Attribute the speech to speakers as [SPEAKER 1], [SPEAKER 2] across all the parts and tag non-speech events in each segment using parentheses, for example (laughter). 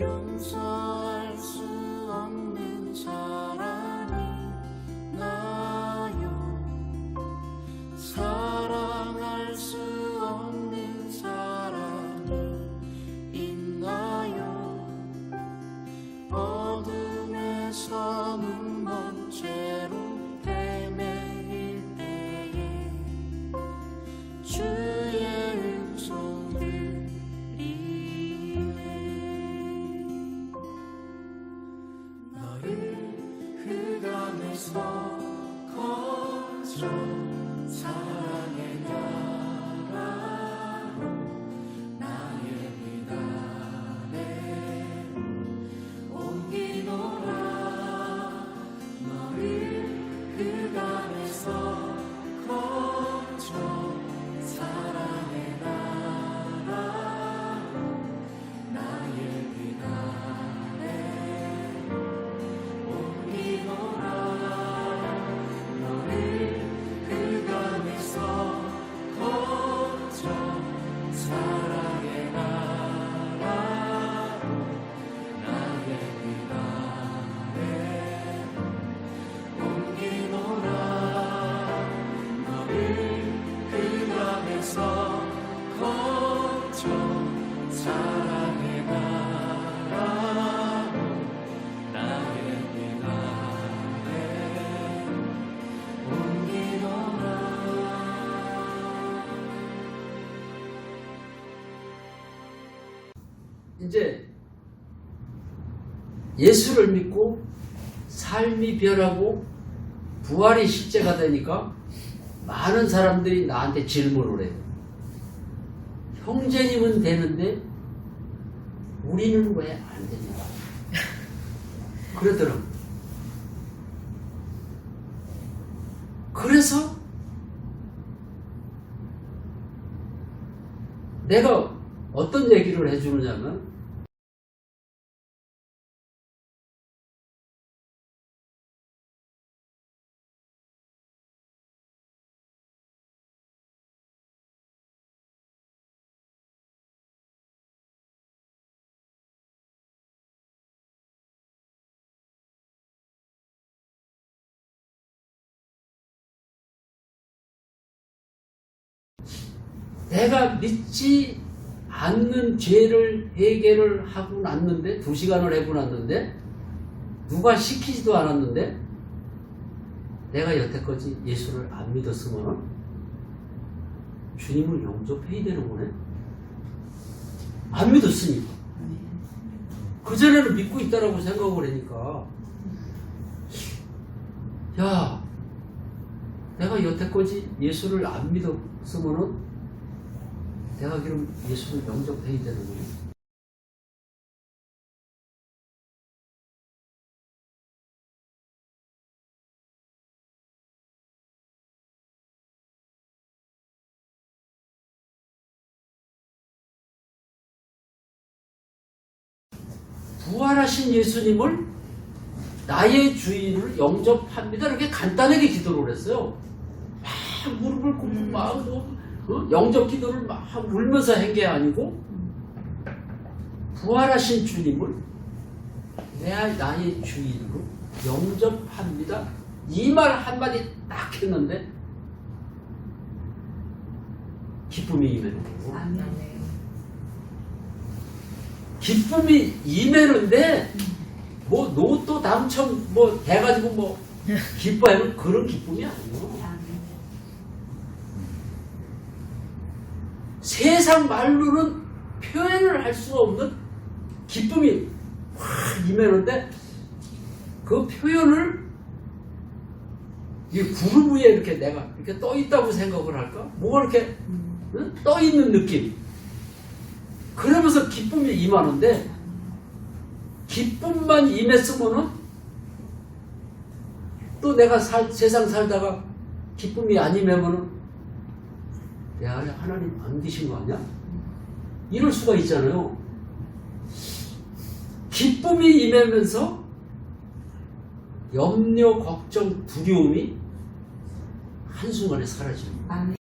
[SPEAKER 1] 용서
[SPEAKER 2] 이제 예수를 믿고 삶이 변하고 부활이 실제가 되니까 많은 사람들이 나한테 질문을 해요. 형제님은 되는데 우리는 왜 안 되냐? (laughs) 그러더라고. 그래서 내가 어떤 얘기를 해주느냐면 내가 믿지 않는 죄를 해결을 하고 났는데 두 시간을 해고 났는데 누가 시키지도 않았는데 내가 여태까지 예수를 안 믿었으면 주님을 영접해야 되는 거네. 안 믿었으니까. 그전에는 믿고 있다라고 생각을 하니까 야 내가 여태까지 예수를 안 믿었으면은 내가 그럼 예수를 영접해야 되는 거예요. 부활하신 예수님을 나의 주인을 영접합니다. 이렇게 간단하게 기도를 했어요. 막 무릎을 꿇고 막 어? 영접 기도를 막 울면서 한 게 아니고 부활하신 주님을 내 나의 주인으로 영접합니다. 이 말 한마디 딱 했는데 기쁨이 거고 기쁨이 임하는데 뭐 로또 당첨 뭐 돼가지고 뭐 기뻐하는 그런 기쁨이 아니에요. 세상 말로는 표현을 할 수 없는 기쁨이 확 임하는데 그 표현을 이 구름 위에 이렇게 내가 이렇게 떠 있다고 생각을 할까? 뭐가 이렇게 응? 떠 있는 느낌. 그러면서 기쁨이 임하는데 기쁨만 임했으면은 또 내가 살, 세상 살다가 기쁨이 안 임하면은 내 안에 하나님 안 계신 거 아니야? 이럴 수가 있잖아요. 기쁨이 임하면서 염려, 걱정, 두려움이 한순간에 사라지는 거예요.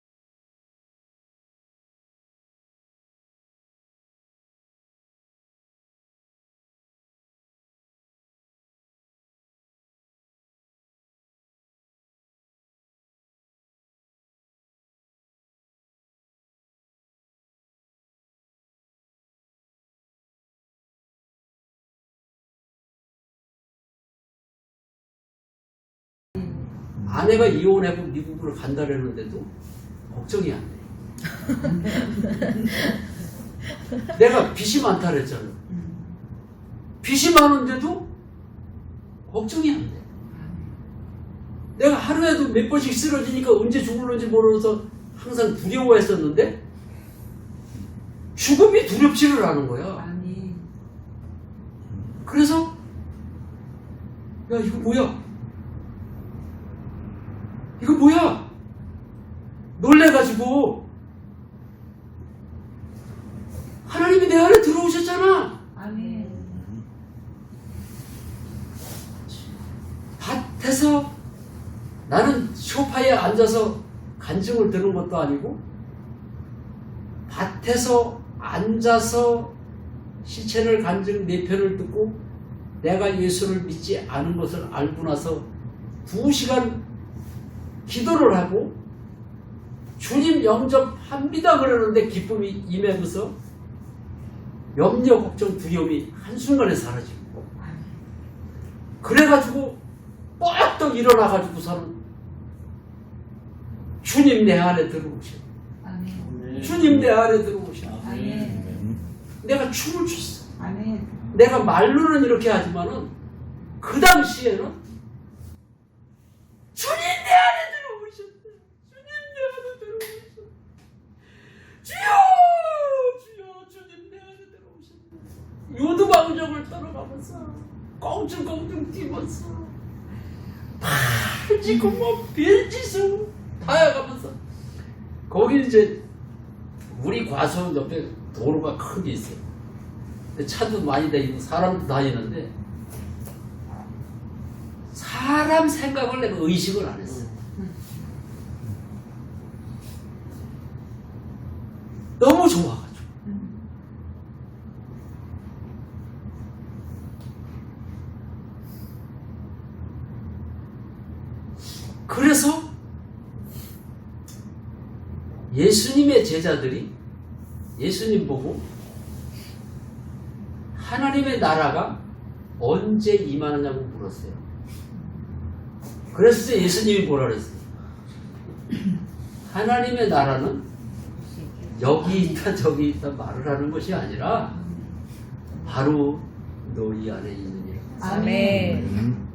[SPEAKER 2] 아내가 이혼하고 미국으로 간다라는데도 걱정이 안 돼. (laughs) 내가 빚이 많다 그랬잖아. 빚이 많은데도 걱정이 안 돼. 내가 하루에도 몇 번씩 쓰러지니까 언제 죽을는지 모르면서 항상 두려워했었는데 죽음이 두렵지를 않은 거야.
[SPEAKER 3] 아멘.
[SPEAKER 2] 그래서 야 이거 뭐야? 이거 뭐야? 놀래가지고 하나님이 내 안에 들어오셨잖아.
[SPEAKER 3] 아멘.
[SPEAKER 2] 밭에서 나는 소파에 앉아서 간증을 들은 것도 아니고 밭에서 앉아서 시체를 간증 네 편을 듣고 내가 예수를 믿지 않은 것을 알고 나서 두 시간 기도를 하고 주님 영접합니다 그러는데 기쁨이 임하면서 염려 걱정 두려움이 한순간에 사라지고 그래가지고 뻗떡 일어나가지고서는 주님 내 안에 들어오셔.
[SPEAKER 3] 아멘.
[SPEAKER 2] 주님 내 안에 들어오셔.
[SPEAKER 3] 아멘.
[SPEAKER 2] 내가 춤을 췄어.
[SPEAKER 3] 아멘.
[SPEAKER 2] 내가 말로는 이렇게 하지만은 그 당시에는 주님 내 안에 들어오셨다. 주님 내 안에 들어오셨다. 주여, 주여, 주님 내 안에 들어오셨다. 요두방정을 떨어가면서 꽁충꽁충 뛰면서 팔찌고 뭐 별짓을 다해가면서 거기 이제 우리 과수원 옆에 도로가 큰게 있어요. 차도 많이 다니고 사람도 다니는데 사람 생각을 내가 의식을 안 했어. 너무 좋아가지고. 그래서 예수님의 제자들이 예수님 보고 하나님의 나라가 언제 임하느냐고 물었어요. 그래서 예수님이 뭐라 그랬어요? (clears throat) 하나님의 나라는 여기 있다 저기 있다 말을 하는 것이 아니라 바로 너희 안에 있는 일.
[SPEAKER 3] 아멘.